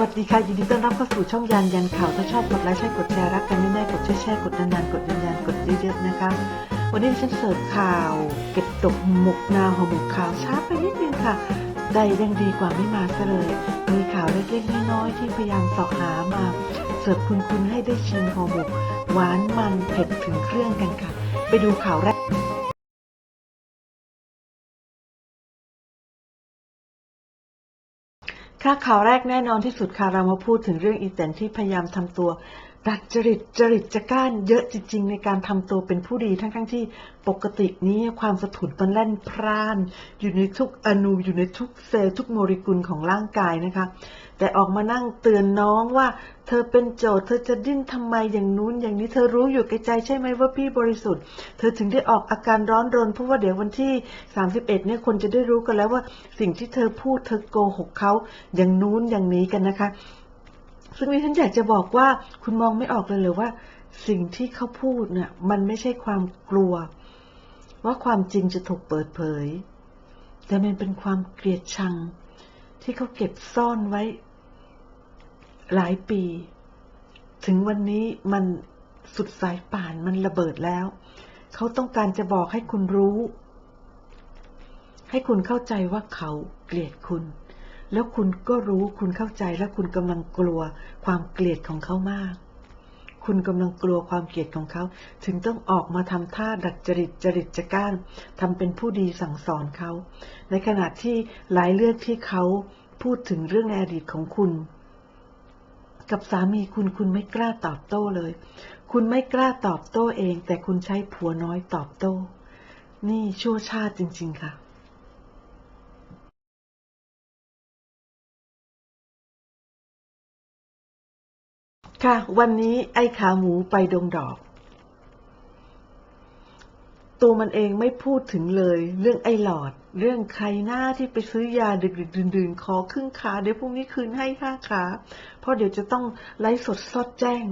วัสดีค่ะยินดีต้อนรับเข้าสู่ช่องยันยันข่าวถ้าชอบกดไลค์ใช่กดแชร์รักกันแน่ๆกดแชร์แชร์กดนานๆกดยันๆกดเยอะๆนะคะ วันนี้ฉันเสิร์ฟข่าว เก็บตกหมกนาห่อหมกข่าวช้าไปนิดนึงค่ะแต่ยังดีกว่าไม่มาซะเลย มีข่าวเล็กๆน้อยๆที่พยายามสาะหามา เสิร์ฟคุณๆให้ได้ชิมห่อหมกหวานมันเผ็ดถึงเครื่องกันค่ะ ไปดูข่าวแรก ค่ะข่าวแรกแน่นอนที่สุดค่ะ เรามาพูดถึงเรื่องอีแตนที่พยายามทำตัว ดัดจริตจริตจะก้านเยอะจริง ๆ ในการทำตัวเป็นผู้ดีทั้งๆที่ปกตินี้ความสถุนมันแล่นพร่าน อยู่ในทุกอนูอยู่ในทุกเซลล์ทุกโมเลกุลของร่างกายนะคะ แต่ออกมานั่งเตือนน้องว่า เธอเป็นโจทย์เธอจะดิ้นทำไมอย่างนู้นอย่างนี้เธอรู้อยู่แก่ใจใช่ไหมว่าพี่บริสุทธิ์ เธอถึงได้ออกอาการร้อนรนเพราะว่าเดี๋ยววันที่ 31เนี่ยคนจะได้รู้กันแล้วว่าสิ่งที่เธอพูดเธอโกหกเขาอย่างนู้นอย่างนี้กันนะคะ ซึ่งดิฉันอยากจะบอกว่าคุณมองไม่ออกเลยเหรือว่า สิ่งที่เขาพูดเนี่ยมันไม่ใช่ความกลัว ว่าความจริงจะถูกเปิดเผย แต่มันเป็นความเกลียดชัง ที่เขาเก็บซ่อนไว้ หลายปี ถึงวันนี้มันสุดสายป่านมันระเบิดแล้ว เขาต้องการจะบอกให้คุณรู้ ให้คุณเข้าใจว่าเขาเกลียดคุณ แล้วคุณก็รู้คุณเข้าใจและคุณกำลังกลัวความเกลียดของเขามาก คุณกำลังกลัวความเกลียดของเขา ถึงต้องออกมาทำท่าดัดจริตจริตจะก้านทำเป็นผู้ดีสั่งสอนเขา ในขณะที่หลายเรื่องที่เขาพูดถึงเรื่องในอดีตของคุณ กับสามีคุณคุณไม่กล้าตอบโต้เลย คุณไม่กล้าตอบโต้เอง แต่คุณใช้ผัวน้อยตอบโต้ นี่ชั่วชาติจริง ๆ ค่ะ ค่ะ วันนี้ไอ้ขาหมูไปดงดอก ตัวมันเองไม่พูดถึงเลย เรื่องไอ้หลอด เรื่องใครหน้าที่ไปซื้อยาดึกดึกดื่นๆขอครึ่งขาเดี๋ยวพรุ่งนี้คืนให้ห้าขาเพราะเดี๋ยวจะต้องไลฟ์สดซอดแจ้ง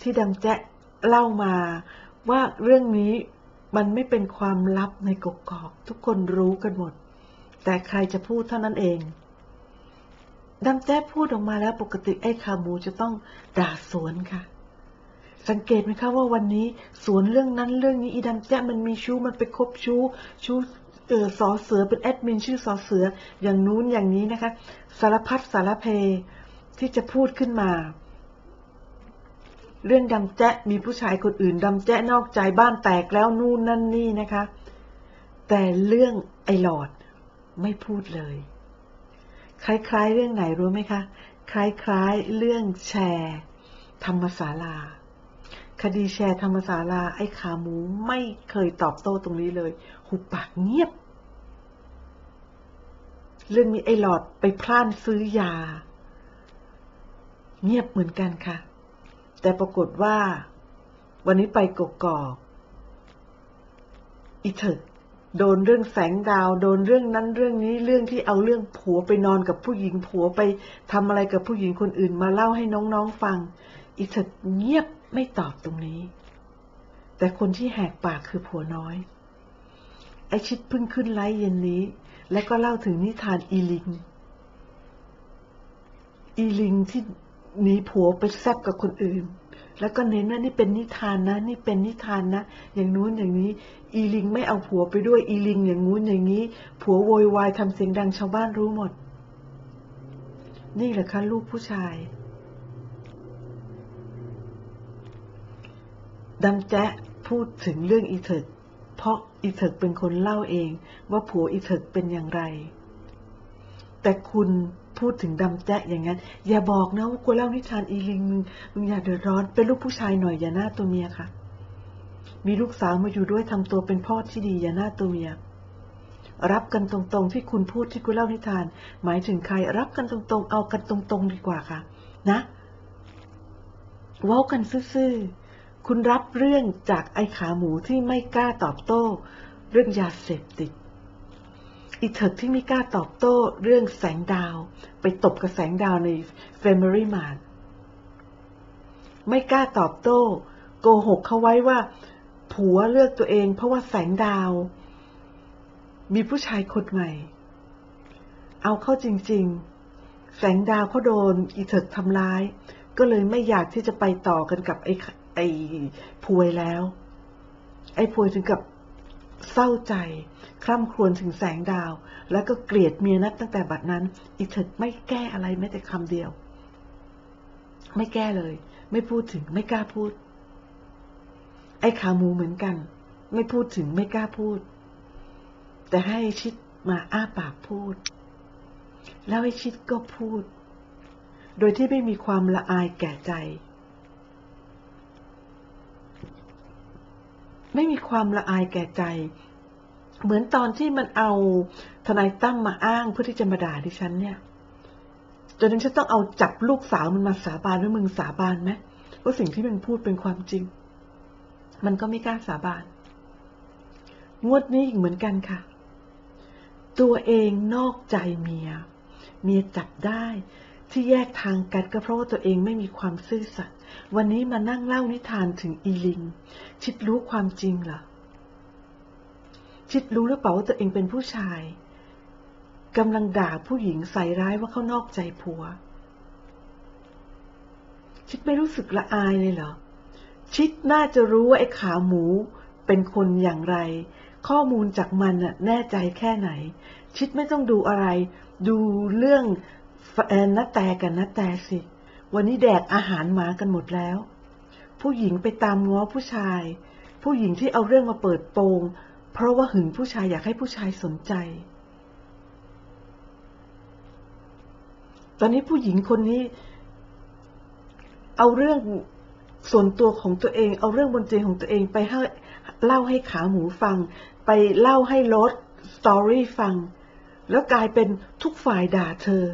ที่ดำแจ๊ะเล่ามา ว่าเรื่องนี้มันไม่เป็นความลับในกกอก ทุกคนรู้กันหมด แต่ใครจะพูดเท่านั้นเอง ดำแจ๊พูดออกมาแล้วปกติไอ้ขาหมูจะต้องด่าสวนค่ะ สังเกตไหมคะว่าวันนี้สวนเรื่องนั้นเรื่องนี้อีดำแจ๊ะมันมีชู้มันไปคบชู้ ชู้เออสอเสือเป็นแอดมินชื่อสอเสืออย่างนู้นอย่างนี้นะคะ สารพัดสารเพที่จะพูดขึ้นมา เรื่องดำแจ๊มีผู้ชายคนอื่นดำแจ๊นอกใจบ้านแตกแล้วนู่นนั่นนี่นะคะ แต่เรื่องไอ้หลอดไม่พูดเลย คล้ายๆ เรื่องไหนรู้ไหมคะ คล้ายๆ เรื่องแชร์ ธรรมศาลา คดีแชร์ธรรมศาลา ไอ้ขาหมูไม่เคยตอบโต้ตรงนี้เลย หุบปากเงียบ เรื่องนี้ไอ้หลอดไปพล่านซื้อยา เงียบเหมือนกันค่ะ แต่ปรากฏว่า วันนี้ไปกกอกอีเถิด โดนเรื่องแสงดาว โดนเรื่องนั้นเรื่องนี้เรื่องที่เอาเรื่องผัวไปนอนกับผู้หญิงผัวไปทำอะไรกับผู้หญิงคนอื่นมาเล่าให้น้องๆฟังอีเถิดเงียบไม่ตอบตรงนี้ แต่คนที่แหกปากคือผัวน้อย ไอชิดเพิ่งขึ้นไลฟ์เย็นนี้ และก็เล่าถึงนิทานอีลิง อีลิงที่หนีผัวไปแซบกับคนอื่น แล้วก็เน้นว่านี่เป็นนิทานนะ นี่เป็นนิทานนะ อย่างนู้นอย่างนี้ อีลิงไม่เอาผัวไปด้วย อีลิงอย่างงู้นอย่างนี้ ผัวโวยวายทำเสียงดังชาวบ้านรู้หมด นี่แหละคะลูกผู้ชายดำแจ๊ะพูดถึงเรื่องอีเถิกเพราะอีเถิกเป็นคนเล่าเองว่าผัวอีเถิกเป็นอย่างไร แต่คุณ พูดถึงดำแจ๊ะอย่างนั้น อย่าบอกนะว่ากูเล่านิทานอีลิงมึงมึงอย่าเดือดร้อนเป็นลูกผู้ชายหน่อยอย่าหน้าตัวเมียค่ะ มีลูกสาวมาอยู่ด้วยทำตัวเป็นพ่อที่ดีอย่าหน้าตัวเมีย รับกันตรงๆที่คุณพูดที่กูเล่านิทาน หมายถึงใครรับกันตรงๆ เอากันตรงๆดีกว่าค่ะ นะเว้ากันซื่อๆคุณรับเรื่องจากไอ้ขาหมูที่ไม่กล้าตอบโต้ เรื่องยาเสพติด อีเถิกที่ไม่กล้าตอบโต้เรื่องแสงดาว ไปตบกับแสงดาวใน Family Mart ไม่กล้าตอบโต้ โกหกเขาไว้ว่า ผัวเลือกตัวเองเพราะว่าแสงดาว มีผู้ชายคนใหม่ เอาเข้าจริง ๆ แสงดาวเขาโดนอีเถิกทำร้าย ก็เลยไม่อยากที่จะไปต่อกันกับไอ้ไอ้พวยแล้ว ไอ้พวยถึงกับ เศร้าใจ คร่ำครวญถึงแสงดาว แล้วก็เกลียดเมียนัดตั้งแต่บัดนั้น อีเถิกไม่แก้อะไรแม้แต่คำเดียว ไม่แก้เลย ไม่พูดถึงไม่กล้าพูด ไอ้ขาหมูเหมือนกัน ไม่พูดถึงไม่กล้าพูด แต่ให้ชิดมาอ้าปากพูด แล้วไอ้ชิดก็พูด โดยที่ไม่มีความละอายแก่ใจ ไม่มีความละอายแก่ใจ เหมือนตอนที่มันเอาทนายตั้มมาอ้างเพื่อที่จะมาด่าดิฉันเนี่ย จนนั้นฉันต้องเอาจับลูกสาวมันมาสาบานว่ามึงสาบานไหมว่าสิ่งที่มันพูดเป็นความจริง มันก็ไม่กล้าสาบาน งวดนี้อีกเหมือนกันค่ะ ตัวเองนอกใจเมีย เมียจับได้ ที่แยกทางกันก็เพราะว่าตัวเองไม่มีความซื่อสัตย์วันนี้มานั่งเล่านิทานถึงอีลิง ชิดรู้ความจริงเหรอชิดรู้หรือเปล่าว่าตัวเองเป็นผู้ชายกำลังด่าผู้หญิงใส่ร้ายว่าเขานอกใจผัว ชิดไม่รู้สึกละอายเลยเหรอ ชิดน่าจะรู้ว่าไอ้ขาหมูเป็นคนอย่างไร ข้อมูลจากมันน่ะแน่ใจแค่ไหน ชิดไม่ต้องดูอะไร ดูเรื่อง เอ่อนัแต่กันนัแต่สิ วันนี้แดกอาหารหมากันหมดแล้ว ผู้หญิงไปตามง้อผู้ชาย ผู้หญิงที่เอาเรื่องมาเปิดโปง เพราะว่าหึงผู้ชายอยากให้ผู้ชายสนใจ ตอนนี้ผู้หญิงคนนี้ เอาเรื่องส่วนตัวของตัวเอง เอาเรื่องบนเตียงของตัวเองไปให้เล่าให้ขาหมูฟัง ไปเล่าให้รถสตอรี่ฟัง แล้วกลายเป็นทุกฝ่ายด่าเธอ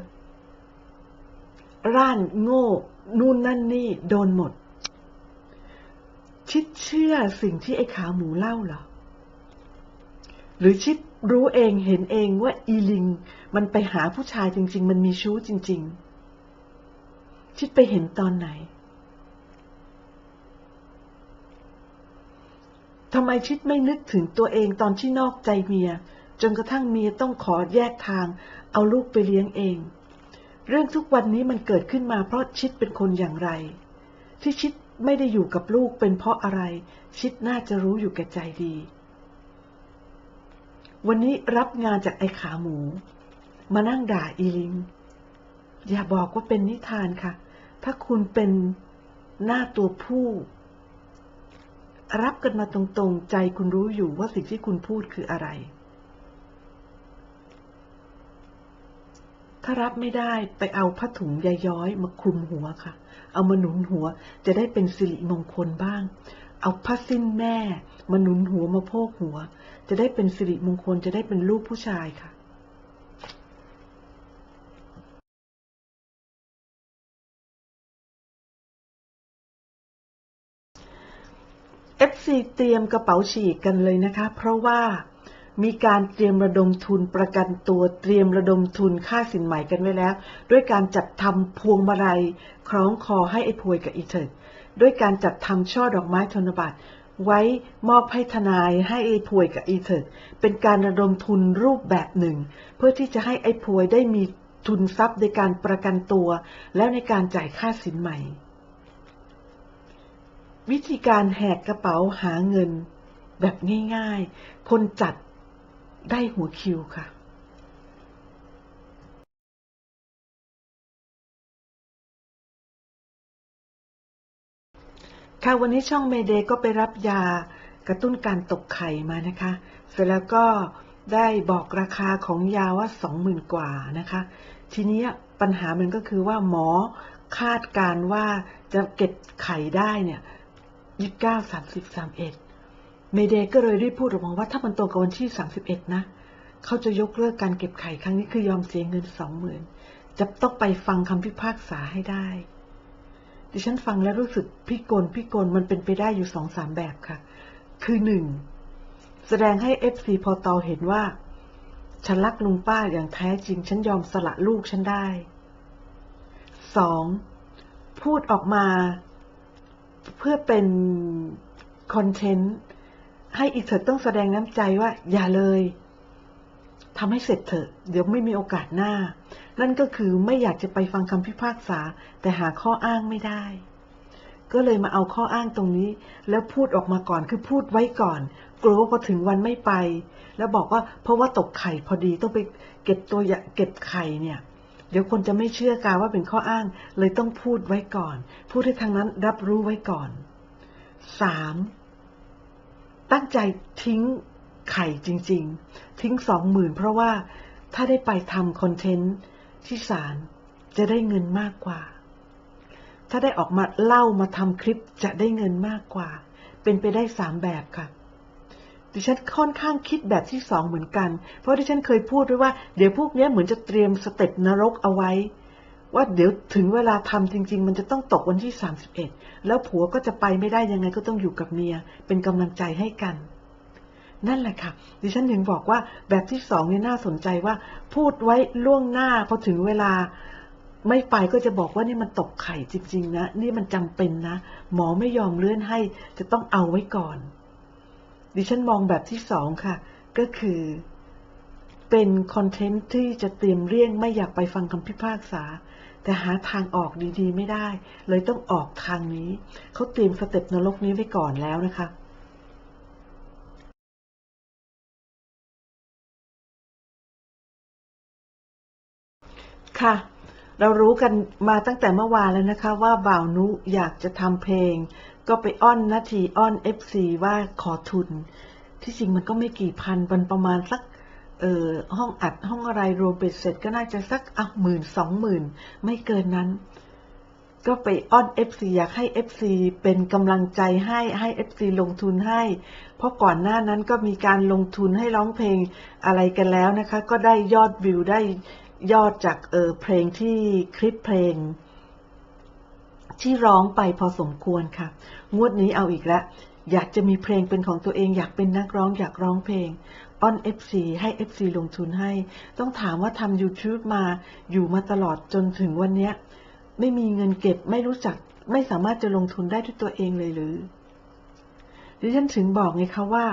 ร่านโง่นู่นนั่นนี่โดนหมด ชิดเชื่อสิ่งที่ไอ้ขาหมูเล่าเหรอ หรือชิดรู้เองเห็นเองว่าอีลิง มันไปหาผู้ชายจริง ๆ มันมีชู้จริง ๆ ชิดไปเห็นตอนไหนทำไมชิดไม่นึกถึงตัวเองตอนที่นอกใจเมีย จนกระทั่งเมียต้องขอแยกทาง เอาลูกไปเลี้ยงเอง เรื่องทุกวันนี้มันเกิดขึ้นมาเพราะชิดเป็นคนอย่างไร ที่ชิดไม่ได้อยู่กับลูกเป็นเพราะอะไร ชิดน่าจะรู้อยู่แก่ใจดี วันนี้รับงานจากไอ้ขาหมู มานั่งด่าอีลิง อย่าบอกว่าเป็นนิทานค่ะ ถ้าคุณเป็นหน้าตัวผู้ รับกันมาตรงๆ ใจคุณรู้อยู่ว่าสิ่งที่คุณพูดคืออะไร ถ้ารับไม่ได้ไปเอาผ้าถุงยาย้อยมาคลุมหัวค่ะ เอามาหนุนหัวจะได้เป็นสิริมงคลบ้าง เอาผ้าสิ้นแม่มาหนุนหัวมาโพกหัว จะได้เป็นสิริมงคลจะได้เป็นลูกผู้ชายค่ะ FC เตรียมกระเป๋าฉีกกันเลยนะคะ เพราะว่า มีการเตรียมระดมทุนประกันตัวเตรียมระดมทุนค่าสินใหม่กันไว้แล้ว ด้วยการจัดทำพวงมาลัยคล้องคอให้ไอ้พวยกับอีเถิดด้วยการจัดทำช่อดอกไม้ธนบัตรไว้มอบให้ทนายให้ไอ้พวยกับอีเถิดเป็นการระดมทุนรูปแบบหนึ่ง เพื่อที่จะให้ไอ้พวยได้มีทุนทรัพย์ในการประกันตัว แล้วในการจ่ายค่าสินใหม่ วิธีการแหกกระเป๋าหาเงิน แบบง่ายๆ คนจัด ได้หัวคิวค่ะค่ะวันนี้ช่องเมเดก็ไปรับยากระตุ้นการตกไข่มานะคะ เสร็จแล้วก็ได้บอกราคาของยาว่าสองหมื่นกว่านะคะ ทีนี้ปัญหามันก็คือว่าหมอคาดการว่าจะเก็บไข่ได้เนี่ยยี่สิบเก้าสามสิบสามเอ็ด เมเดก็เลยรีบพูดออกมาว่าถ้ามันตรงกับวันที่สามสิบเอ็ดนะ เขาจะยกเลิกการเก็บไข่ครั้งนี้คือยอมเสียเงินสองหมื่นจะต้องไปฟังคำพิพากษาให้ได้ ดิฉันฟังแล้วรู้สึกพิกลพิกลมันเป็นไปได้อยู่สองสามแบบค่ะ คือหนึ่งแสดงให้เอฟซีพอตอเห็นว่า ฉันรักลุงป้าอย่างแท้จริง ฉันยอมสละลูกฉันได้สองพูดออกมาเพื่อเป็นคอนเทนต์ ให้อีกเถิดต้องแสดงน้ำใจว่า อย่าเลยทำให้เสร็จเถอะ เดี๋ยวไม่มีโอกาสหน้า นั่นก็คือไม่อยากจะไปฟังคำพิพากษา แต่หาข้ออ้างไม่ได้ ก็เลยมาเอาข้ออ้างตรงนี้ แล้วพูดออกมาก่อนคือพูดไว้ก่อน กลัวว่าพอถึงวันไม่ไป แล้วบอกว่าเพราะว่าตกไข่พอดีต้องไปเก็บตัวอย่างเก็บไข่เนี่ย เดี๋ยวคนจะไม่เชื่อกาว่าเป็นข้ออ้าง เลยต้องพูดไว้ก่อน พูดให้ทางนั้นรับรู้ไว้ก่อนสาม ตั้งใจทิ้งไข่จริง ๆ ทิ้งสองหมื่นเพราะว่าถ้าได้ไปทำคอนเทนต์ที่ศาลจะได้เงินมากกว่า ถ้าได้ออกมาเล่ามาทำคลิปจะได้เงินมากกว่า เป็นไปได้สามแบบค่ะดิฉันค่อนข้างคิดแบบที่สองเหมือนกัน เพราะดิฉันเคยพูดไว้ว่า เดี๋ยวพวกนี้เหมือนจะเตรียมสเต็ปนรกเอาไว้ ว่าเดี๋ยวถึงเวลาทำจริง ๆ มันจะต้องตกวันที่ 31 แล้วผัวก็จะไปไม่ได้ยังไงก็ต้องอยู่กับเมีย เป็นกำลังใจให้กัน นั่นแหละค่ะ ดิฉันถึงบอกว่าแบบที่สองเนี่ยน่าสนใจว่า พูดไว้ล่วงหน้าพอถึงเวลาไม่ไปก็จะบอกว่านี่มันตกไข่จริง ๆ นะ นี่มันจำเป็นนะ หมอไม่ยอมเลื่อนให้จะต้องเอาไว้ก่อน ดิฉันมองแบบที่สองค่ะ ก็คือเป็นคอนเทนต์ที่จะเตรียมเลี่ยงไม่อยากไปฟังคำพิพากษา แต่หาทางออกดีๆ ไม่ได้ เลยต้องออกทางนี้ เขาเตรียมสเต็ปนรกนี้ไว้ก่อนแล้วนะคะค่ะ เรารู้กันมาตั้งแต่เมื่อวานแล้วนะคะ ว่าบ่าวนุอยากจะทำเพลง ก็ไปอ้อนนาทีอ้อนเอฟซีว่าขอทุน ที่จริงมันก็ไม่กี่พันมันประมาณสัก ห้องอัดห้องอะไรรวมเป็นเสร็จก็น่าจะสักอะหมื่นสองหมื่นไม่เกินนั้น ก็ไปอ้อนเอฟซีอยากให้เอฟซีเป็นกำลังใจให้ให้เอฟซีลงทุนให้ เพราะก่อนหน้านั้นก็มีการลงทุนให้ร้องเพลงอะไรกันแล้วนะคะ ก็ได้ยอดวิวได้ยอดจากเออเพลงที่คลิปเพลง ที่ร้องไปพอสมควรค่ะ งวดนี้เอาอีกแล้วอยากจะมีเพลงเป็นของตัวเองอยากเป็นนักร้องอยากร้องเพลงอ้อน FC ให้ FC ลงทุนให้ ต้องถามว่าทำ YouTube มาอยู่มาตลอดจนถึงวันนี้ไม่มีเงินเก็บไม่รู้จักไม่สามารถจะลงทุนได้ด้วยตัวเองเลยหรือดิฉันถึงบอกไงคะว่า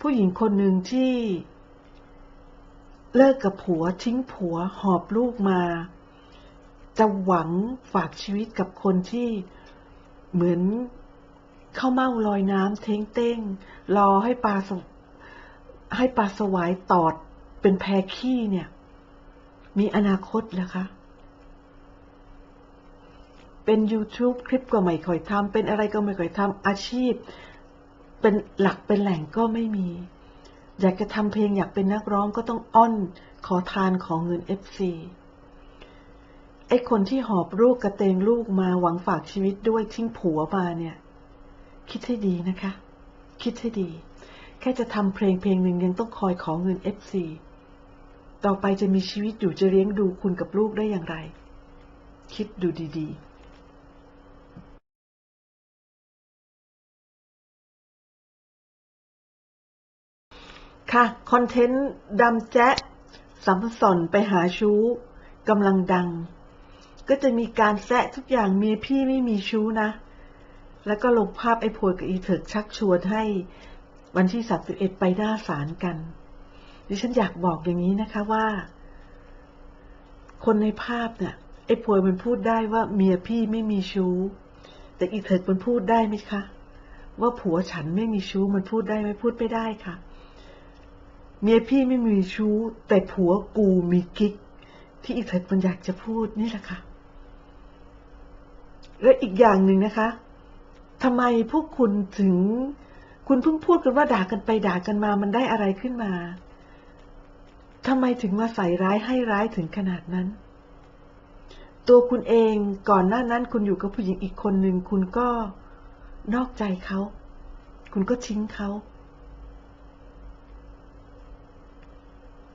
ผู้หญิงคนหนึ่งที่เลิกกับผัวทิ้งผัวหอบลูกมา จะหวังฝากชีวิตกับคนที่เหมือนเข้าเมาลอยน้ำเท้งเต้ง รอให้ปลาสวให้ปลาสวายตอดเป็นแพขี้เนี่ย มีอนาคตเหรอคะ เป็น YouTube คลิปก็ไม่ค่อยทำเป็นอะไรก็ไม่ค่อยทำอาชีพ เป็นหลักเป็นแหล่งก็ไม่มี อยากจะทำเพลงอยากเป็นนักร้องก็ต้องอ้อนขอทานของเงิน FC ไอ้คนที่หอบลูกกระเตงลูกมาหวังฝากชีวิตด้วยทิ้งผัวมาเนี่ย คิดให้ดีนะคะ คิดให้ดี แค่จะทำเพลงเพลงหนึ่งยังต้องคอยขอเงิน FC ต่อไปจะมีชีวิตอยู่จะเลี้ยงดูคุณกับลูกได้อย่างไร คิดดูดีๆค่ะ คอนเทนต์ดำแจ๊ะสัมสอนไปหาชู้กำลังดัง ก็จะมีการแซะทุกอย่างเมียพี่ไม่มีชู้นะ แล้วก็ลงภาพไอ้พวยกับอีเถิกชักชวนให้วันที่สามสิบเอ็ดไปหน้าศาลกัน ดิฉันอยากบอกอย่างนี้นะคะว่า คนในภาพเนี่ยไอ้พวยมันพูดได้ว่าเมียพี่ไม่มีชู้ แต่อีเถิกมันพูดได้ไหมคะ ว่าผัวฉันไม่มีชู้มันพูดได้ไหมพูดไม่ได้ค่ะ เมียพี่ไม่มีชู้ แต่ผัวกูมีกิ๊ก ที่อีเถิดมันอยากจะพูดนี่แหละค่ะ และอีกอย่างหนึ่งนะคะทำไมพวกคุณถึง คุณเพิ่งพูดกันว่าด่ากันไปด่ากันมามันได้อะไรขึ้นมาทำไมถึงมาใส่ร้ายให้ร้ายถึงขนาดนั้น ตัวคุณเองก่อนหน้านั้นคุณอยู่กับผู้หญิงอีกคนหนึ่งคุณก็นอกใจเขา คุณก็ทิ้งเขา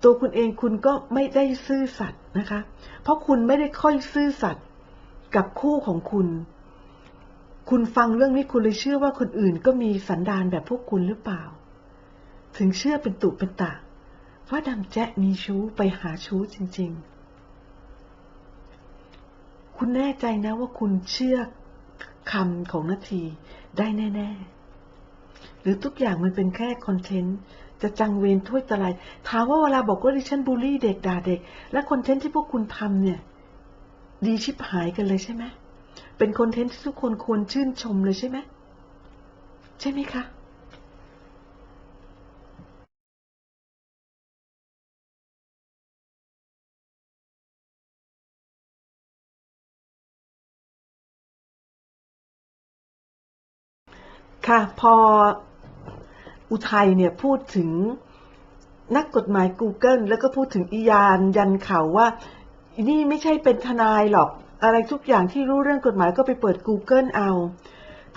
ตัวคุณเองคุณก็ไม่ได้ซื่อสัตย์นะคะ เพราะคุณไม่ได้ค่อยซื่อสัตย์ กับคู่ของคุณ คุณฟังเรื่องนี้คุณเลยเชื่อว่าคนอื่นก็มีสันดานแบบพวกคุณหรือเปล่า ถึงเชื่อเป็นตุเป็นตะว่าดำแจ๊ะมีชู้ไปหาชู้จริง ๆ คุณแน่ใจนะว่าคุณเชื่อคำของนาทีได้แน่ ๆ หรือทุกอย่างมันเป็นแค่คอนเทนต์จะจังเวรถ้วยตะไลถามว่าเวลาบอกว่าดิฉันบูลลี่เด็กด่าเด็ก และคอนเทนต์ที่พวกคุณทำเนี่ย ดีชิบหายกันเลยใช่ไหมเป็นคอนเทนต์ที่ทุกคนควรชื่นชมเลยใช่ไหมใช่ไหมคะค่ะพออุทัยเนี่ยพูดถึงนักกฎหมาย Google แล้วก็พูดถึงอียานยันข่าวว่า นี่ไม่ใช่เป็นทนายหรอก อะไรทุกอย่างที่รู้เรื่องกฎหมายก็ไปเปิด Google เอา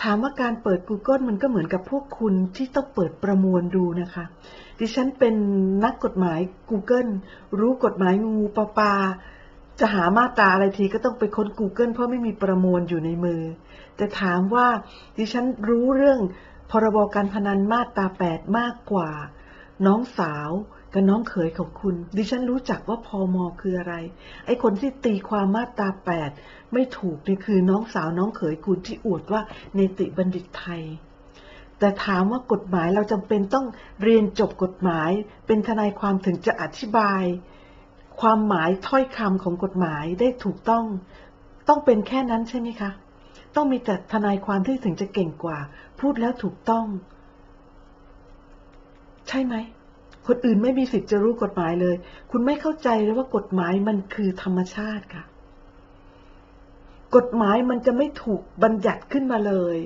ถามว่าการเปิด Google มันก็เหมือนกับพวกคุณที่ต้องเปิดประมวลดูนะคะ ดิฉันเป็นนักกฎหมาย Google รู้กฎหมายงูปลาปาจะหามาตราอะไรทีก็ต้องไปค้น Google เพราะไม่มีประมวลอยู่ในมือ แต่ถามว่าดิฉันรู้เรื่องพรบการพนันมาตราแปดมากกว่า น้องสาว กับน้องเขยของคุณ ดิฉันรู้จักว่าพอมอคืออะไร ไอ้คนที่ตีความมาตราแปดไม่ถูกนี่คือน้องสาวน้องเขยคุณที่อวดว่าเนติบัณฑิตไทย แต่ถามว่ากฎหมายเราจำเป็นต้องเรียนจบกฎหมาย เป็นทนายความถึงจะอธิบาย ความหมายถ้อยคำของกฎหมายได้ถูกต้อง ต้องเป็นแค่นั้นใช่ไหมคะ ต้องมีแต่ทนายความที่ถึงจะเก่งกว่า พูดแล้วถูกต้อง ใช่ไหม คนอื่นไม่มีสิทธิ์จะรู้กฎหมายเลย คุณไม่เข้าใจเลยว่ากฎหมายมันคือธรรมชาติค่ะ กฎหมายมันจะไม่ถูกบัญญัติขึ้นมาเลย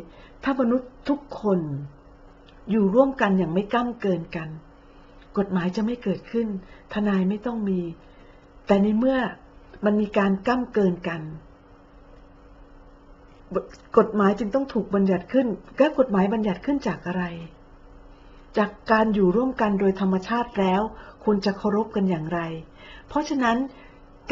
ถ้ามนุษย์ทุกคนอยู่ร่วมกันอย่างไม่ก้ำเกินกัน กฎหมายจะไม่เกิดขึ้น ทนายไม่ต้องมี แต่ในเมื่อมันมีการก้ำเกินกัน กฎหมายจึงต้องถูกบัญญัติขึ้นก็กฎหมายบัญญัติขึ้นจากอะไร จากการอยู่ร่วมกันโดยธรรมชาติแล้วควรจะเคารพกันอย่างไร เพราะฉะนั้น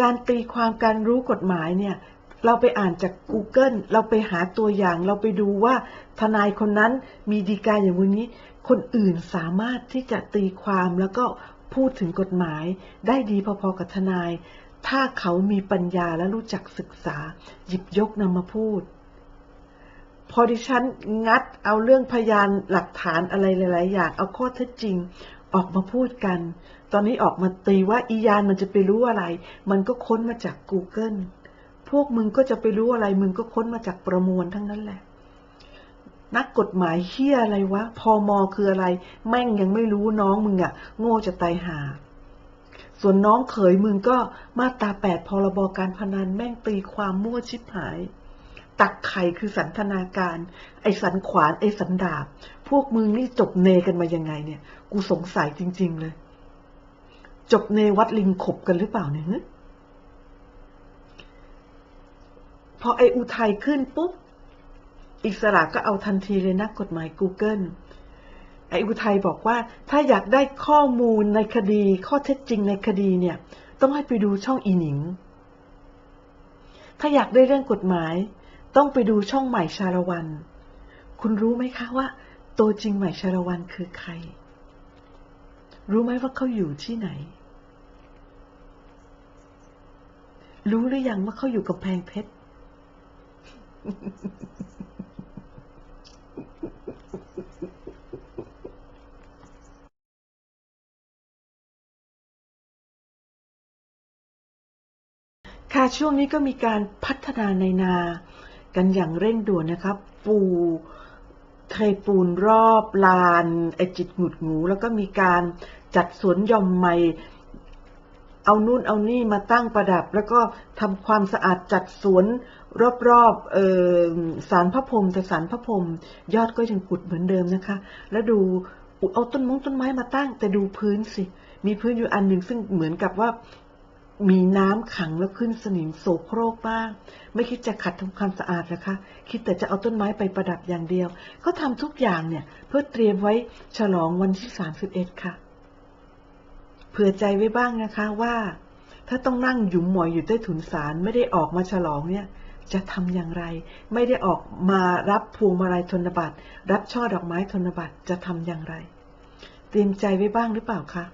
การตีความการรู้กฎหมายเนี่ยเราไปอ่านจาก Google เราไปหาตัวอย่าง เราไปดูว่าทนายคนนั้นมีดีกาอย่างวันนี้ คนอื่นสามารถที่จะตีความแล้วก็พูดถึงกฎหมาย ได้ดีพอๆกับทนาย ถ้าเขามีปัญญาและรู้จักศึกษา หยิบยกนำมาพูด พอดิฉันงัดเอาเรื่องพยานหลักฐานอะไรหลาย ๆ อย่าง เอาข้อเท็จจริงออกมาพูดกัน ตอนนี้ออกมาตีว่าอียานมันจะไปรู้อะไร มันก็ค้นมาจาก Google พวกมึงก็จะไปรู้อะไร มึงก็ค้นมาจากประมวลทั้งนั้นแหละ นักกฎหมายเฮียอะไรวะ พอมอคืออะไร แม่งยังไม่รู้น้องมึงอะโง่จะตายหา ส่วนน้องเขยมึงก็มาตราแปดพรบการพนันแม่งตีความมั่วชิบหาย ตักไข่คือสันทนาการ ไอสันขวานไอสันดาบ พวกมึงนี่จบเนกันมายังไงเนี่ย กูสงสัยจริง ๆ เลย จบเนวัดลิงขบกันหรือเปล่าเนี่ยพอไออุทัยขึ้นปุ๊บ อิสระก็เอาทันทีเลยนักกฎหมาย Google ไออุทัยบอกว่าถ้าอยากได้ข้อมูลในคดี ข้อเท็จจริงในคดีเนี่ย ต้องให้ไปดูช่องอีหนิง ถ้าอยากได้เรื่องกฎหมาย ต้องไปดูช่องใหม่ชาละวัน คุณรู้ไหมคะว่า ตัวจริงใหม่ชาละวันคือใคร รู้ไหมว่าเขาอยู่ที่ไหน รู้หรือยังว่าเขาอยู่กับแพงเพชร ค่ะช่วงนี้ก็มีการพัฒนาในนา กันอย่างเร่งด่วนนะครับปูเทปูนรอบลานไอจิตหงุดหงูแล้วก็มีการจัดสวนย่อมใหม่เอานู่นเอานี่มาตั้งประดับ แล้วก็ทำความสะอาดจัดสวนรอบๆออสารพระพรมแต่สารพระพรมยอดก็ยังกุดเหมือนเดิมนะคะ แล้วดูเอาต้นมงต้นไม้มาตั้ง แต่ดูพื้นสิ มีพื้นอยู่อันหนึ่งซึ่งเหมือนกับว่า มีน้ำขังแล้วขึ้นสนิมโสโครกบ้าง ไม่คิดจะขัดทำความสะอาดนะคะ คิดแต่จะเอาต้นไม้ไปประดับอย่างเดียว ก็ทำทุกอย่างเนี่ย เพื่อเตรียมไว้ฉลองวันที่ 31 ค่ะ เผื่อใจไว้บ้างนะคะว่า ถ้าต้องนั่งหยุมหมอยอยู่ใต้ถุนศาลไม่ได้ออกมาฉลองเนี่ย จะทำอย่างไร ไม่ได้ออกมารับพวงมาลัยธนบัตรรับช่อดอกไม้ธนบัตรจะทำอย่างไร เตรียมใจไว้บ้างหรือเปล่าคะ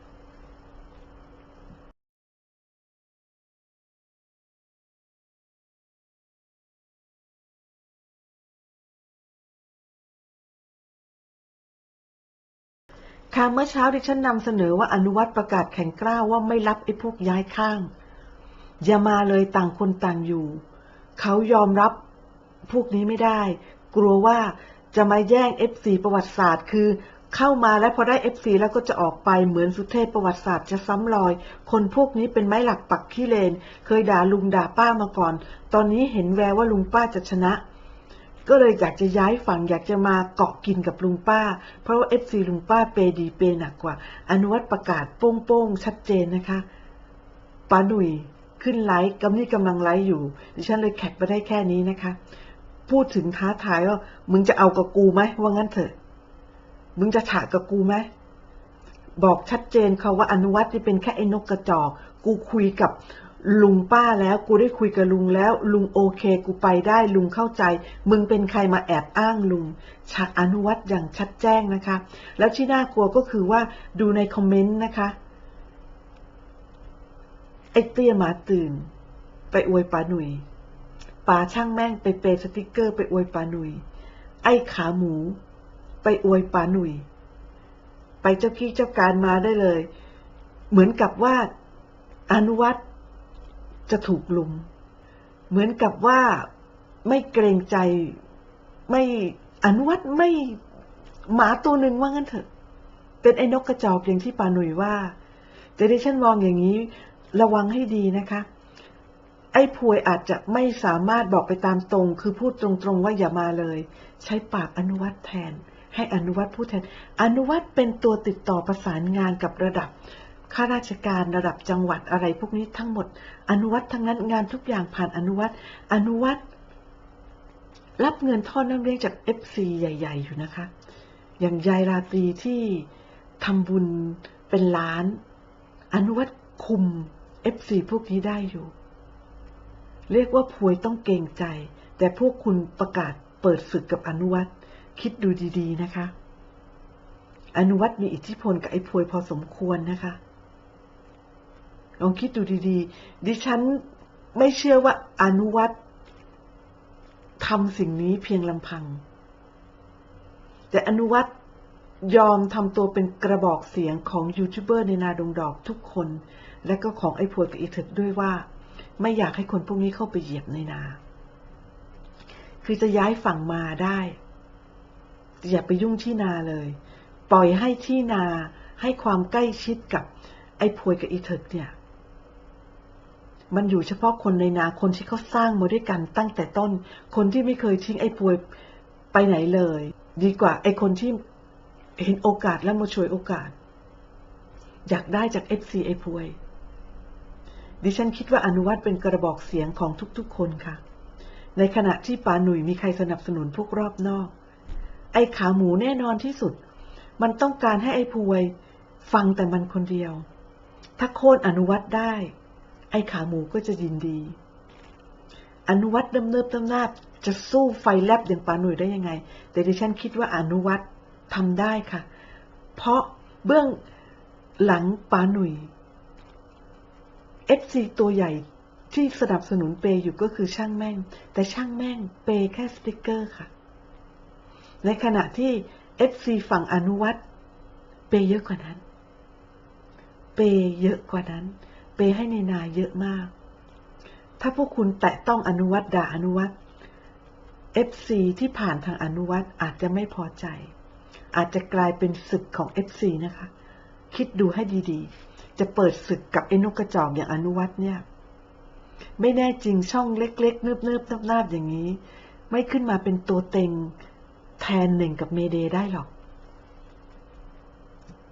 ค่ะเมื่อเช้าดิฉันนำเสนอว่าอนุวัตประกาศแข่งกล้าวว่าไม่รับไอ้พวกย้ายข้าง อย่ามาเลยต่างคนต่างอยู่ เขายอมรับพวกนี้ไม่ได้ กลัวว่าจะมาแย่ง F4 ประวัติศาสตร์ คือเข้ามาแล้วพอได้ F4 แล้วก็จะออกไปเหมือนสุเทพประวัติศาสตร์จะซ้ำรอย คนพวกนี้เป็นไม้หลักปักขี้เลน เคยด่าลุงด่าป้ามาก่อน ตอนนี้เห็นแววว่าลุงป้าจะชนะ ก็เลยอยากจะย้ายฝั่งอยากจะมาเกาะกินกับลุงป้า เพราะว่า FC ลุงป้าเปดีเปหนักกว่า อนุวัตประกาศโป้งๆ ชัดเจนนะคะป้าหนุ่ยขึ้นไลฟ์กำนี่กำลังไลฟ์อยู่ ดิฉันเลยแคปไปได้แค่นี้นะคะ พูดถึงท้าทายว่า มึงจะเอากับกูไหมว่างั้นเถอะ มึงจะฉะกับกูไหมบอกชัดเจนเขาว่าอนุวัตนี่เป็นแค่ไอ้นกกระจอก กูคุยกับ ลุงป้าแล้วกูได้คุยกับลุงแล้ว ลุงโอเค กูไปได้ลุงเข้าใจ มึงเป็นใครมาแอบอ้างลุงฉะอนุวัตอย่างชัดแจ้งนะคะ แล้วที่น่ากลัวก็คือว่าดูในคอมเมนต์นะคะไอ้เตี้ยหมาตื่น ไปอวยปาหนุ่ยป่าช่างแม่งไปเปย์สติกเกอร์ไปอวยปาหนุ่ยไอ้ขาหมู ไปอวยปาหนุ่ยไปเจ้าขี้เจ้าการมาได้เลย เหมือนกับว่าอนุวัต จะถูกลุม เหมือนกับว่าไม่เกรงใจไม่อนุวัตไม่หมาตัวหนึ่งว่างั้นเถอะ เป็นไอ้นกกระจอกอย่างที่ปาหนุ่ยว่า แต่ดิฉันมองอย่างนี้ระวังให้ดีนะคะ ไอ้พวยอาจจะไม่สามารถบอกไปตามตรง คือพูดตรงๆว่าอย่ามาเลย ใช้ปากอนุวัตแทน ให้อนุวัตพูดแทน อนุวัตเป็นตัวติดต่อประสานงานกับระดับ ข้าราชการระดับจังหวัดอะไรพวกนี้ทั้งหมด อนุวัตทั้งนั้นงานทุกอย่างผ่านอนุวัตอนุวัตรับเงินทอดน้ำเลี้ยงจากเอฟซีใหญ่ ๆ อยู่นะคะ อย่างยายราตรีที่ทำบุญเป็นล้าน อนุวัตคุมเอฟซีพวกนี้ได้อยู่ เรียกว่าพวยต้องเกรงใจ แต่พวกคุณประกาศเปิดศึกกับอนุวัตคิดดูดี ๆ นะคะ อนุวัตมีอิทธิพลกับไอ้พวยพอสมควรนะคะ ลองคิดดูดีๆ ดิฉันไม่เชื่อว่าอนุวัตทำสิ่งนี้เพียงลำพัง แต่อนุวัตยอมทำตัวเป็นกระบอกเสียงของยูทูบเบอร์ในนาดงดอกทุกคน และก็ของไอ้พวยกับอีเถิดด้วยว่า ไม่อยากให้คนพวกนี้เข้าไปเหยียบในนา คือจะย้ายฝั่งมาได้ อย่าไปยุ่งที่นาเลย ปล่อยให้ที่นาให้ความใกล้ชิดกับไอ้พวยกับอีเถิดเนี่ย มันอยู่เฉพาะคนในนาคนที่เขาสร้างมาด้วยกันตั้งแต่ต้น คนที่ไม่เคยทิ้งไอ้พวยไปไหนเลย ดีกว่าไอ้คนที่เห็นโอกาสแล้วมาช่วยโอกาส อยากได้จากเอฟซีไอ้พวย ดิฉันคิดว่าอนุวัตเป็นกระบอกเสียงของทุกๆ คนค่ะ ในขณะที่ปาหนุ่ยมีใครสนับสนุนพวกรอบนอก ไอ้ขาหมูแน่นอนที่สุด มันต้องการให้ไอ้พวย ฟังแต่มันคนเดียว ถ้าโค่นอนุวัตได้ ไอ้ขาหมูก็จะยินดี อนุวัตเดิมเนิบเดิมนาบจะสู้ไฟแลบอย่างปาหนุ่ยได้ยังไง แต่ดิฉันคิดว่าอนุวัตทำได้ค่ะ เพราะเบื้องหลังปาหนุ่ย FC ตัวใหญ่ที่สนับสนุนเปย์อยู่ก็คือช่างแม่ง แต่ช่างแม่งเปย์แค่สติกเกอร์ค่ะ ในขณะที่ FC ฝั่งอนุวัตเปย์เยอะกว่านั้น เปย์เยอะกว่านั้น เปให้ในนาเยอะมาก ถ้าพวกคุณแตะต้องอนุวัตด่าอนุวัต FC ที่ผ่านทางอนุวัตอาจจะไม่พอใจ อาจจะกลายเป็นศึกของ FC นะคะ คิดดูให้ดีๆ จะเปิดศึกกับไอ้นกกระจอกอย่างอนุวัตเนี่ย ไม่แน่จริงช่องเล็กๆเนิบๆนาบๆอย่างนี้ ไม่ขึ้นมาเป็นตัวเต็งแทนหนึ่งกับเมเดย์ได้หรอก